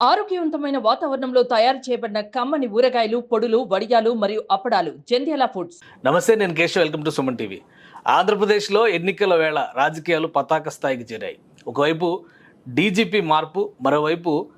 ఆరోగ్యవంతమైన వాతావరణంలో తయారు చేయబడిన కమ్మని ఊరగాయలు పొడులు వడియాలు మరియు అప్పడాలు. జంధ్యాల ఫుడ్స్. నమస్తే నేను Keshav. Welcome to Suman TV. ఆంధ్రప్రదేశ్లో ఎన్నికల వేళ రాజకీయాలు పతాక స్థాయికి చేరాయి. ఒకవైపు డీజీపీ మార్పు మరోవైపు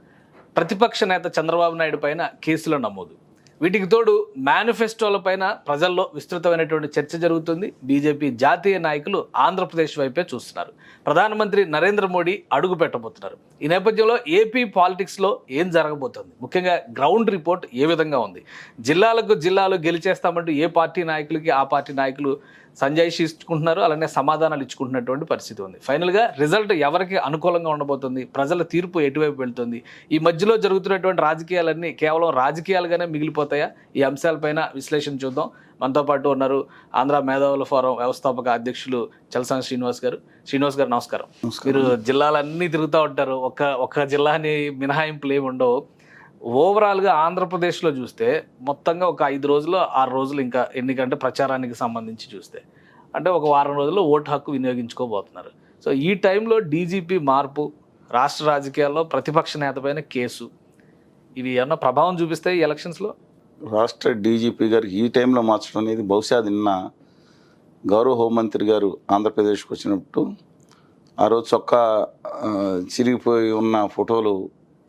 ప్రతిపక్ష నేత చంద్రబాబు నాయుడు పైన కేసుల నమోదు. వీటికి తోడు మేనిఫెస్టోలపైన ప్రజల్లో విస్తృతమైనటువంటి చర్చ జరుగుతుంది. బీజేపీ జాతీయ నాయకులు ఆంధ్రప్రదేశ్ వైపే చూస్తున్నారు. ప్రధానమంత్రి నరేంద్ర మోడీ అడుగు పెట్టబోతున్నారు. ఈ నేపథ్యంలో ఏపీ పాలిటిక్స్లో ఏం జరగబోతోంది? ముఖ్యంగా గ్రౌండ్ రిపోర్ట్ ఏ విధంగా ఉంది? జిల్లాలకు జిల్లాలు గెలిచేస్తామంటూ ఏ పార్టీ నాయకులకి ఆ పార్టీ నాయకులు సంజాయిషి ఇచ్చుకుంటున్నారు అలానే సమాధానాలు ఇచ్చుకుంటున్నటువంటి పరిస్థితి ఉంది. ఫైనల్గా రిజల్ట్ ఎవరికి అనుకూలంగా ఉండబోతుంది ప్రజల తీర్పు ఎటువైపు వెళ్తుంది ఈ మధ్యలో జరుగుతున్నటువంటి రాజకీయాలన్నీ కేవలం రాజకీయాలుగానే మిగిలిపోతాయా? ఈ అంశాలపైన విశ్లేషణ చూద్దాం. మనతో పాటు ఉన్నారు ఆంధ్ర మేధావుల ఫోరం వ్యవస్థాపక అధ్యక్షులు చలసాని శ్రీనివాస్ గారు. శ్రీనివాస్ గారు నమస్కారం. మీరు జిల్లాలన్నీ తిరుగుతూ ఉంటారు. ఒక ఒక జిల్లాని మినహాయింపులు ఏమి ఉండవు. ఓవరాల్గా ఆంధ్రప్రదేశ్లో చూస్తే మొత్తంగా ఒక ఐదు రోజులు ఆరు రోజులు ఇంకా ఎన్నికంటే ప్రచారానికి సంబంధించి చూస్తే. అంటే ఒక వారం రోజుల్లో ఓటు హక్కు వినియోగించుకోబోతున్నారు. సో ఈ టైంలో డీజీపీ మార్పు రాష్ట్ర రాజకీయాల్లో ప్రతిపక్ష నేత పైన కేసు. ఇవి ఏమన్నా ప్రభావం చూపిస్తాయి ఈ ఎలక్షన్స్లో? రాష్ట్ర డీజీపీ గారు ఈ టైంలో మార్చడం అనేది బహుశా నిన్న గౌరవ హోంమంత్రి గారు ఆంధ్రప్రదేశ్కి వచ్చినప్పుడు ఆ రోజు చొక్కా చిరిగిపోయి ఉన్న ఫోటోలు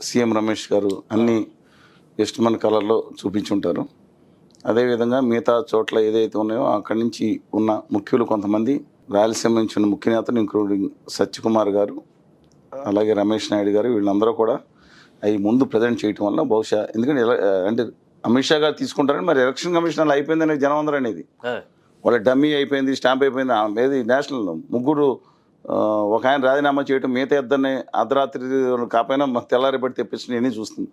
సీఎం రమేష్ గారు అన్ని వెస్ట్మన్ కలర్లో చూపించుంటారు. అదేవిధంగా మిగతా చోట్ల ఏదైతే ఉన్నాయో అక్కడి నుంచి ఉన్న ముఖ్యులు కొంతమంది రాయలసీమ నుంచి ఉన్న ముఖ్య నేతలు ఇంక్లూడింగ్ సత్యకుమార్ గారు అలాగే రమేష్ నాయుడు గారు వీళ్ళందరూ కూడా అవి ముందు ప్రజెంట్ చేయటం వల్ల బహుశా ఎందుకంటే అంటే అమిత్ షా గారు తీసుకుంటారని మరి ఎలక్షన్ కమిషన్ అయిపోయిందని జనం అందరూ అనేది. వాళ్ళ డమ్మీ అయిపోయింది స్టాంప్ అయిపోయింది ఏది నేషనల్ ముగ్గురు ఒక ఆయన రాజీనామా చేయటం మిగతా ఇద్దరిని అర్ధరాత్రి కాకపోయినా తెల్లారి బట్టి తెప్పించిన ఇవన్నీ చూస్తుంది.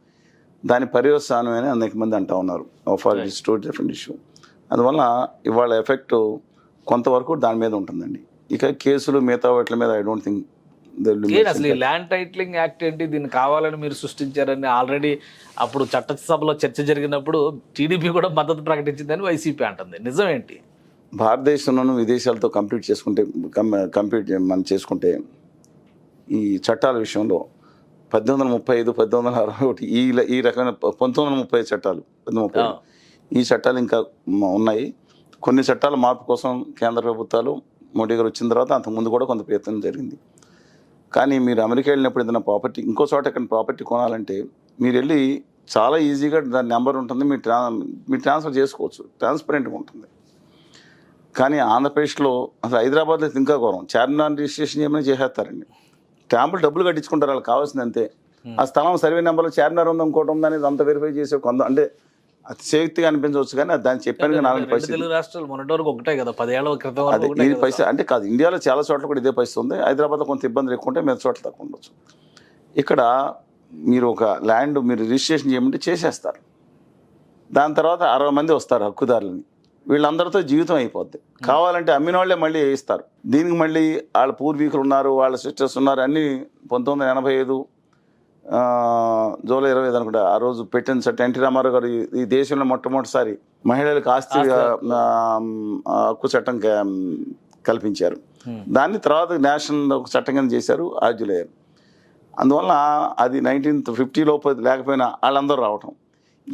దాని పర్యవసానం అని అనేక మంది అంటా ఉన్నారు. For is two different issue. అందువల్ల ఇవాళ ఎఫెక్ట్ కొంతవరకు దాని మీద ఉంటుందండి. ఇక కేసులు మిగతా వాటి మీద ఐ డోంట్ థింక్ అసలు ఈ ల్యాండ్ టైటిలింగ్ యాక్ట్ ఏంటి? దీన్ని కావాలని మీరు సృష్టించారని ఆల్రెడీ అప్పుడు చట్టసభలో చర్చ జరిగినప్పుడు టీడీపీ కూడా మద్దతు ప్రకటించిందని వైసీపీ అంటుంది. నిజం ఏంటి భారతదేశంలోనూ విదేశాలతో కంప్లీట్ చేసుకుంటే కంప్లీట్ మనం చేసుకుంటే ఈ చట్టాల విషయంలో పద్దెనిమిది వందల ముప్పై ఐదు పద్దెనిమిది వందల అరవై ఒకటి ఈ ఈ రకమైన పంతొమ్మిది వందల ముప్పై ఐదు చట్టాలు ముప్పై. ఈ చట్టాలు ఇంకా ఉన్నాయి. కొన్ని చట్టాల మార్పు కోసం కేంద్ర ప్రభుత్వాలు మోడీ గారు వచ్చిన తర్వాత అంతకుముందు కూడా కొంత ప్రయత్నం జరిగింది. కానీ మీరు అమెరికా వెళ్ళినప్పుడు ఏదైనా ప్రాపర్టీ ఇంకో చోట ఎక్కడ ప్రాపర్టీ కొనాలంటే మీరు వెళ్ళి చాలా ఈజీగా దాని నెంబర్ ఉంటుంది మీరు ట్రా మీరు ట్రాన్స్ఫర్ చేసుకోవచ్చు ట్రాన్స్పరెంట్గా ఉంటుంది. కానీ ఆంధ్రప్రదేశ్లో అసలు హైదరాబాద్లో ఇంకా ఘోరం. చార్మినార్ రిజిస్ట్రేషన్ చేయమని చేసేస్తారండి. ట్యాంపులు డబ్బులు కట్టించుకుంటారు వాళ్ళకి కావాల్సింది అంతే. ఆ స్థలం సర్వే నెంబర్లో చార్మినార్ ఉంది ఇంకోటి ఉంది అనేది అంత వెరిఫై చేసే కొంత అంటే అతిశయోక్తిగా అనిపించవచ్చు కానీ అది దాన్ని చెప్పాను నాలుగు రెండు పరిస్థితి తెలుగు రాష్ట్రాలు మొన్నటి వరకు ఒకటే కదా పదేళ్ళ క్రితం అదే ఇది పరిస్థితి అంటే కాదు ఇండియాలో చాలా చోట్ల కూడా ఇదే పరిస్థితి ఉంది. హైదరాబాద్లో కొంత ఇబ్బందులు ఎక్కువ ఉంటే మిగతా చోట్ల తక్కువ ఉండొచ్చు. ఇక్కడ మీరు ఒక ల్యాండ్ మీరు రిజిస్ట్రేషన్ చేయమంటే చేసేస్తారు. దాని తర్వాత అరవై మంది వస్తారు హక్కుదారులని. వీళ్ళందరితో జీవితం అయిపోద్ది. కావాలంటే అమ్మిన వాళ్ళే మళ్ళీ వేయిస్తారు దీనికి మళ్ళీ వాళ్ళ పూర్వీకులు ఉన్నారు వాళ్ళ సిస్టర్స్ ఉన్నారు అన్నీ పంతొమ్మిది వందల ఎనభై ఐదు ఆ, జూలై ఇరవై ఐదు అనుకుంటా ఆ రోజు పెట్టిన చట్టం ఎన్టీ రామారావు గారు ఈ- దేశంలో మొట్టమొదటిసారి మహిళలకు ఆస్తి ఆ, ఆ, హక్కు చట్టం కల్పించారు. దాన్ని తర్వాత నేషనల్ ఒక చట్టం కింద చేశారు ఆర్జులయ్యారు అందువల్ల అది నైన్టీన్ ఫిఫ్టీ లోపు లేకపోయినా వాళ్ళందరూ రావటం.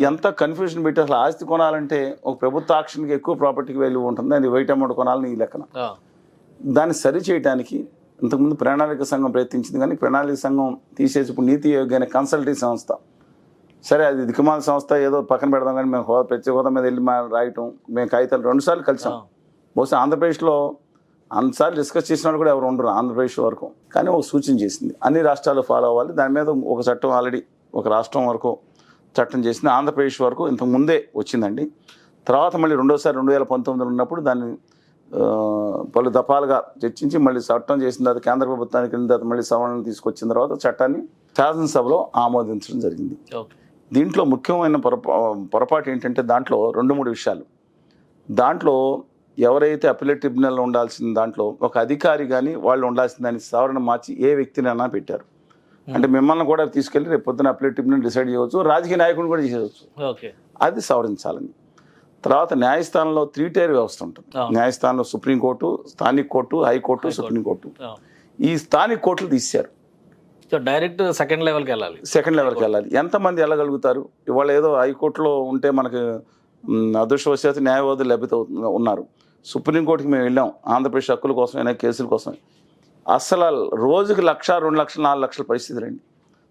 ఎంత కన్ఫ్యూజన్ పెట్టి అసలు ఆస్తి కొనాలంటే ఒక ప్రభుత్వ ఆక్షన్కి ఎక్కువ ప్రాపర్టీకి వాల్యూ ఉంటుంది. అది వైట్ అమౌంట్ కొనాలని ఈ లెక్కన. దాన్ని సరి చేయడానికి ఇంతకుముందు ప్రణాళిక సంఘం ప్రయత్నించింది కానీ ప్రణాళిక సంఘం తీసేసి ఇప్పుడు నీతి ఆయోగ్ అనే కన్సల్టింగ్ సంస్థ. సరే అది దిక్కుమాల సంస్థ ఏదో పక్కన పెడదాం కానీ మేము హోదా ప్రత్యేక హోదా మీద వెళ్ళి మా రాయటం మేము కాగితాలు రెండుసార్లు కలిసాం. బహుశా ఆంధ్రప్రదేశ్లో అన్నిసార్లు డిస్కస్ చేసిన వాళ్ళు కూడా ఎవరు ఉండరు ఆంధ్రప్రదేశ్ వరకు. కానీ ఒక సూచన చేసింది. అన్ని రాష్ట్రాలు ఫాలో అవ్వాలి. దాని మీద ఒక చట్టం ఆల్రెడీ ఒక రాష్ట్రం వరకు చట్టం చేసింది. ఆంధ్రప్రదేశ్ వరకు ఇంతకు ముందే వచ్చిందండి. తర్వాత మళ్ళీ రెండోసారి రెండు వేల పంతొమ్మిదిలో ఉన్నప్పుడు దాన్ని పలు దఫాలుగా చర్చించి మళ్ళీ చట్టం చేసిన తర్వాత కేంద్ర ప్రభుత్వానికి వెళ్ళిన తర్వాత మళ్ళీ సవరణలు తీసుకొచ్చిన తర్వాత చట్టాన్ని శాసనసభలో ఆమోదించడం జరిగింది. దీంట్లో ముఖ్యమైన పొరపా పొరపాటు ఏంటంటే దాంట్లో రెండు మూడు విషయాలు. దాంట్లో ఎవరైతే అపిలేట్ ట్రిబ్యునల్లో ఉండాల్సిన దాంట్లో ఒక అధికారి కానీ వాళ్ళు ఉండాల్సిన దాన్ని సవరణ మార్చి ఏ వ్యక్తినైనా పెట్టారు. అంటే మిమ్మల్ని కూడా తీసుకెళ్ళి రేపు పొద్దున అపిలేట్ ట్రిబ్యునల్ డిసైడ్ చేయవచ్చు రాజకీయ నాయకులు కూడా చేయవచ్చు అది సవరించాలని. తర్వాత న్యాయస్థానంలో త్రీ టైర్ వ్యవస్థ ఉంటుంది. న్యాయస్థానంలో సుప్రీంకోర్టు స్థానిక కోర్టు హైకోర్టు. సుప్రీంకోర్టు ఈ స్థానిక కోర్టులు తీశారు డైరెక్ట్ సెకండ్ లెవెల్కి వెళ్ళాలి. సెకండ్ లెవెల్కి వెళ్ళాలి. ఎంతమంది వెళ్ళగలుగుతారు? ఇవాళ ఏదో హైకోర్టులో ఉంటే మనకు అదృష్టవశాత్తు న్యాయవాదులు లభ్యత ఉన్నారు. సుప్రీంకోర్టుకి మేము వెళ్ళాం. ఆంధ్రప్రదేశ్ హక్కుల కోసమైనా కేసుల కోసం అసలు రోజుకి లక్ష రెండు లక్షలు నాలుగు లక్షల పరిస్థితి రండి.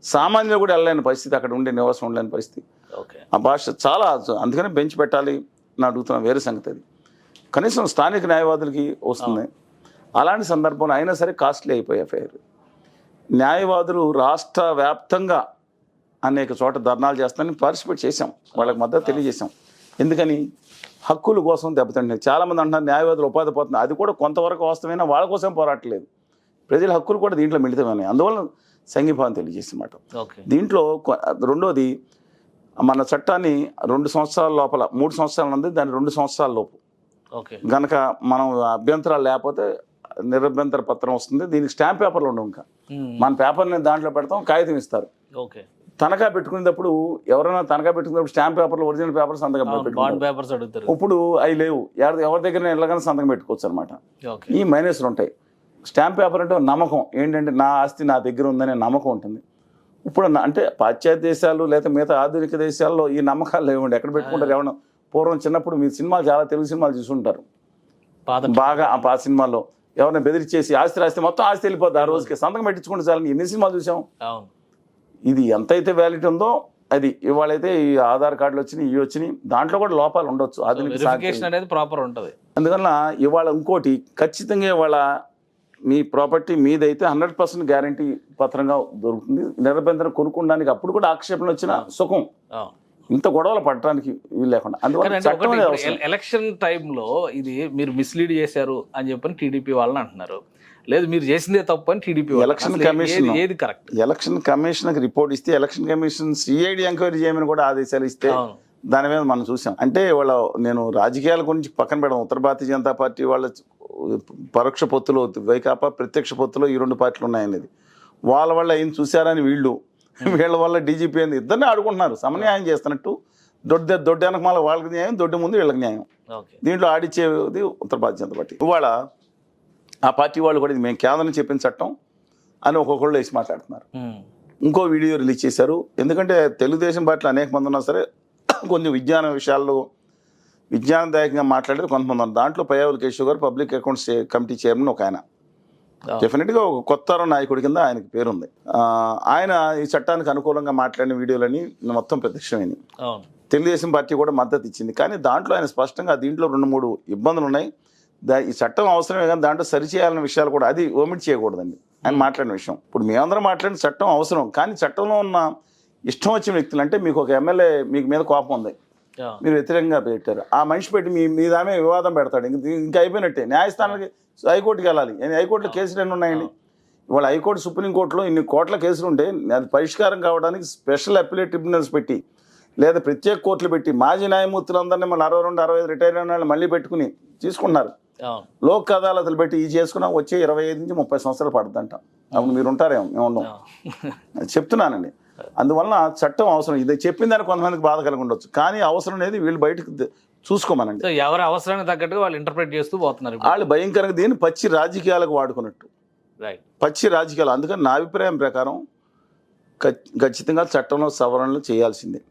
సామాన్యులు కూడా వెళ్ళలేని పరిస్థితి అక్కడ ఉండే నివాసం ఉండలేని పరిస్థితి. ఓకే. ఆ భాష చాలా అందుకని బెంచ్ పెట్టాలి అని అడుగుతున్నాం వేరే సంగతి అది. కనీసం స్థానిక న్యాయవాదులకి వస్తుంది. అలాంటి సందర్భంలో అయినా సరే కాస్ట్లీ అయిపోయి ఎఫ్ఐఆర్ న్యాయవాదులు రాష్ట్ర వ్యాప్తంగా అనేక చోట ధర్నాలు చేస్తానని పార్టిసిపేట్ చేశాం. వాళ్ళకి మద్దతు తెలియజేశాం. ఎందుకని? హక్కుల కోసం దెబ్బతింటున్నారు. చాలామంది అంటున్నారు న్యాయవాదులు ఉపాధి పోతుంది అది కూడా కొంతవరకు వాస్తవమైనా వాళ్ళ కోసం పోరాటలేదు ప్రజల హక్కులు కూడా దీంట్లో మిళితమైనాయి అందువల్ల సంఘీభావం తెలియజేసినమాట దీంట్లో రెండోది మన చట్టాన్ని రెండు సంవత్సరాల లోపల మూడు సంవత్సరాలు ఉంది దాని రెండు సంవత్సరాల లోపు. గనక మనం అభ్యంతరాలు లేకపోతే నిరభ్యంతర పత్రం వస్తుంది. దీనికి స్టాంప్ పేపర్లు ఉండవు ఇంకా. మన పేపర్ని దాంట్లో పెడతాం కాగితం ఇస్తారు. తనఖా పెట్టుకునేటప్పుడు ఎవరైనా తనఖా పెట్టుకునేటప్పుడు స్టాంప్ పేపర్లు ఒరిజినల్ పేపర్ సంతకం పెట్టుకుంటారు. ఇప్పుడు అవి లేవు. ఎవరి దగ్గర వెళ్ళగానే సంతకం పెట్టుకోవచ్చు అనమాట ఈ మైనస్లు ఉంటాయి. స్టాంప్ పేపర్ అంటే నమ్మకం. ఏంటంటే నా ఆస్తి నా దగ్గర ఉందనే నమ్మకం ఉంటుంది. ఇప్పుడు అంటే పాశ్చాత్య దేశాలు లేదా మిగతా ఆధునిక దేశాల్లో ఈ నమ్మకాలు లేవండి. ఎక్కడ పెట్టుకుంటారు ఎవరైనా పూర్వం చిన్నప్పుడు మీ సినిమాలు చాలా తెలుగు సినిమాలు చూసుంటారు. బాగా ఆ పా సినిమాల్లో. ఎవరైనా బెదిరిచేసి ఆస్తి రాస్తే మొత్తం ఆస్తి వెళ్ళిపోద్ది. ఆ రోజుకి సంతకం పెట్టించుకుంటే చాలని ఎన్ని సినిమాలు చూసాం? ఇది ఎంతైతే వ్యాలిటీ ఉందో అది ఇవాళైతే ఈ ఆధార్ కార్డులు వచ్చినాయి ఇవి వచ్చినాయి. దాంట్లో కూడా లోపాలు ఉండొచ్చు. ఆధునిక అనేది ప్రాపర్ ఉంటది. అందువల్ల ఇవాళ ఇంకోటి ఖచ్చితంగా ఇవాళ మీ ప్రాపర్టీ మీదైతే హండ్రెడ్ పర్సెంట్ గ్యారంటీ పత్రంగా దొరుకుతుంది. నిరభ్యంతరం కొనుక్కోవడానికి అప్పుడు కూడా ఆక్షేపణలు వచ్చిన సుఖం. ఇంత గొడవలు పడటానికి వీలు లేకుండా. అందువల్ల ఎలక్షన్ టైంలో ఇది మీరు మిస్లీడ్ చేశారు అని చెప్పని టీడీపీ వాళ్ళని అంటున్నారు. లేదు మీరు చేసిందే తప్పు అని టీడీపీ ఎలక్షన్ కమిషన్ ఏది కరెక్ట్ ఎలక్షన్ కమిషన్కి రిపోర్ట్ ఇస్తే ఎలక్షన్ కమిషన్ సిఐడి ఎంక్వైరీ చేయమని కూడా ఆదేశాలు ఇస్తే దాని మీద మనం చూసాం. అంటే వాళ్ళ నేను రాజకీయాల గురించి పక్కన పెడదాం. ఉత్తర భారతీయ జనతా పార్టీ వాళ్ళ పరోక్ష పొత్తులో వైకాపా ప్రత్యక్ష పొత్తులో ఈ రెండు పార్టీలు ఉన్నాయనేది. వాళ్ళ వల్ల ఏం చూశారని వీళ్ళు వీళ్ళ వల్ల డీజీపీ అని ఇద్దరిని ఆడుకుంటున్నారు. సమన్యాయం చేస్తున్నట్టు దొడ్డ దొడ్డ వెనకమాల వాళ్ళకి న్యాయం దొడ్డ ముందు వీళ్ళకి న్యాయం. దీంట్లో ఆడిచ్చేది ఉత్తర భారతీయ జనతా పార్టీ. ఇవాళ ఆ పార్టీ వాళ్ళు కూడా ఇది మేము కేంద్రం చెప్పిన చట్టం అని ఒక్కొక్కళ్ళు వేసి మాట్లాడుతున్నారు. ఇంకో వీడియో రిలీజ్ చేశారు. ఎందుకంటే తెలుగుదేశం పార్టీలో అనేక మంది ఉన్నా సరే కొంచెం విజ్ఞాన విషయాల్లో విజ్ఞానదాయకంగా మాట్లాడేది కొంతమంది దాంట్లో పయ్యావుల కేశవ్ గారు పబ్లిక్ అకౌంట్స్ కమిటీ చైర్మన్ ఒక ఆయన. డెఫినెట్గా ఒక కొత్త నాయకుడి కింద ఆయనకి పేరుంది. ఆయన ఈ చట్టానికి అనుకూలంగా మాట్లాడిన వీడియోలని మొత్తం ప్రత్యక్షమైనవి తెలుగుదేశం పార్టీ కూడా మద్దతు ఇచ్చింది. కానీ దాంట్లో ఆయన స్పష్టంగా దీంట్లో రెండు మూడు ఇబ్బందులు ఉన్నాయి. దా ఈ చట్టం అవసరమే కానీ దాంట్లో సరిచేయాలన్న విషయాలు కూడా అది ఓమిట్ చేయకూడదండి. ఆయన మాట్లాడిన విషయం. ఇప్పుడు మేమందరం మాట్లాడిన చట్టం అవసరం. కానీ చట్టంలో ఉన్న ఇష్టం వచ్చిన వ్యక్తులు అంటే మీకు ఒక ఎమ్మెల్యే మీకు మీద కోపం ఉంది. మీరు వ్యతిరేకంగా పెట్టారు. ఆ మనిషి పెట్టి మీ మీ దామే వివాదం పెడతాడు. ఇంక ఇంకా అయిపోయినట్టే. న్యాయస్థానానికి హైకోర్టుకి వెళ్ళాలి. హైకోర్టులో కేసులు ఎన్ని ఉన్నాయండి? ఇవాళ హైకోర్టు సుప్రీంకోర్టులో ఇన్ని కోట్ల కేసులు ఉంటే అది పరిష్కారం కావడానికి స్పెషల్ అప్పిలేట్ ట్రిబ్యునల్స్ పెట్టి లేదా ప్రత్యేక కోర్టులు పెట్టి మాజీ న్యాయమూర్తులందరినీ మళ్ళీ అరవై రెండు అరవై ఐదు రిటైర్ అయిన వాళ్ళు మళ్ళీ పెట్టుకుని తీసుకున్నారు. లోక్ అదాలతులు పెట్టి ఈ చేసుకున్నా వచ్చే ఇరవై ఐదు నుంచి ముప్పై సంవత్సరాలు పడుతుందంట. అప్పుడు మీరు ఉంటారేమో మేము చెప్తున్నానండి. అందువలన చట్టం అవసరం. ఇది చెప్పిన దానికి కొంతమందికి బాధ కలిగి ఉండొచ్చు. కానీ అవసరం అనేది వీళ్ళు బయటకు చూసుకోమనండి. ఎవరి అవసరానికి తగ్గట్టుగా వాళ్ళు ఇంటర్ప్రిట్ చేస్తూ పోతున్నారు వాళ్ళు భయంకరంగా దీన్ని పచ్చి రాజకీయాలకు వాడుకున్నట్టు. రైట్ పచ్చి రాజకీయాలు. అందుకని నా అభిప్రాయం ప్రకారం ఖచ్- ఖచ్చితంగా చట్టంలో సవరణలు చేయాల్సిందే.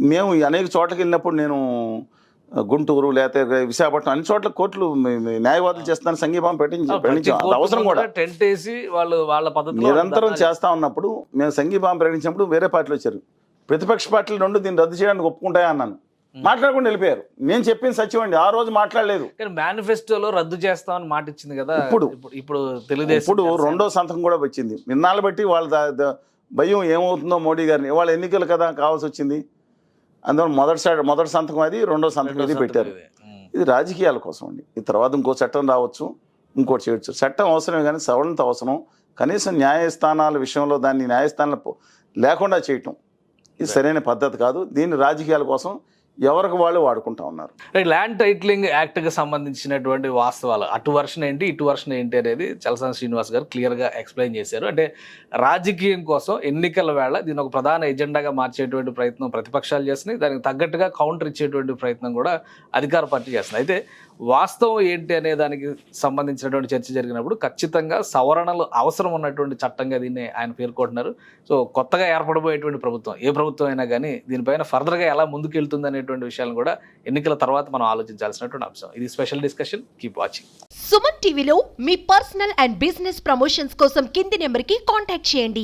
మేము అనేక చోట్లకి వెళ్ళినప్పుడు నేను గుంటూరు లేకపోతే విశాఖపట్నం అన్ని చోట్ల కోర్టులు న్యాయవాదులు చేస్తాను సంఘీభావం పెట్టించి అవసరం కూడా. టెంట్ వేసి వాళ్ళు వాళ్ళ పద్ధతిలో నిరంతరం చేస్తా ఉన్నప్పుడు మేము సంఘీభావం ప్రకటించినప్పుడు వేరే పార్టీలు వచ్చారు. ప్రతిపక్ష పార్టీలు రెండు దీన్ని రద్దు చేయడానికి ఒప్పుకుంటాయా అన్నాను. మాట్లాడకుండా వెళ్ళిపోయారు. నేను చెప్పింది సత్యం అండి. ఆ రోజు మాట్లాడలేదు. కానీ మేనిఫెస్టోలో రద్దు చేస్తామని మాట ఇచ్చింది కదా. ఇప్పుడు. ఇప్పుడు తెలుగుదేశం ఇప్పుడు. రెండో సంతకం కూడా వచ్చింది. నిన్నాళ్ళు బట్టి వాళ్ళ భయం ఏమవుతుందో మోడీ గారిని. వాళ్ళ ఎన్నికలు కదా కావాల్సి వచ్చింది. అందువల్ల మొదటిసారి మొదటి సంతకం అది రెండో సంతకం ఇది సంతకం పెట్టారు. ఇది. రాజకీయాల కోసం అండి. ఈ తర్వాత ఇంకో చట్టం రావచ్చు ఇంకోటి చేయొచ్చు. చట్టం అవసరమే కానీ సవరణత అవసరం. కనీసం న్యాయస్థానాల విషయంలో దాన్ని న్యాయస్థానాలు లేకుండా చేయటం. ఇది సరైన పద్ధతి కాదు. దీన్ని రాజకీయాల కోసం ఎవరికి వాళ్ళు వాడుకుంటా ఉన్నారు. ల్యాండ్ టైటిలింగ్ యాక్ట్కి సంబంధించినటువంటి వాస్తవాలు అటు వర్షన్ ఏంటి ఇటు వర్షన్ ఏంటి అనేది చలసాని శ్రీనివాస్ గారు క్లియర్గా ఎక్స్ప్లెయిన్ చేశారు. అంటే రాజకీయం కోసం ఎన్నికల వేళ దీని ఒక ప్రధాన ఎజెండాగా మార్చేటువంటి ప్రయత్నం ప్రతిపక్షాలు చేస్తున్నాయి. దానికి తగ్గట్టుగా కౌంటర్ ఇచ్చేటువంటి ప్రయత్నం కూడా అధికార పార్టీ చేస్తున్నాయి అయితే వాస్తవం ఏంటి అనే దానికి సంబంధించినటువంటి చర్చ జరిగినప్పుడు ఖచ్చితంగా సవరణలు అవసరం ఉన్నటువంటి చట్టంగా దీన్ని ఆయన పేర్కొంటున్నారు. సో కొత్తగా ఏర్పడబోయేటువంటి ప్రభుత్వం ఏ ప్రభుత్వం అయినా కానీ దీనిపైన ఫర్దర్గా ఎలా ముందుకెళ్తుంది అనేటువంటి విషయాలను కూడా ఎన్నికల తర్వాత మనం ఆలోచించాల్సినటువంటి అంశం. ఇది special discussion. Keep watching. Suman టీవీలో మీ పర్సనల్ అండ్ బిజినెస్ ప్రమోషన్స్ కోసం కింది నెంబర్కి కాంటాక్ట్ చేయండి.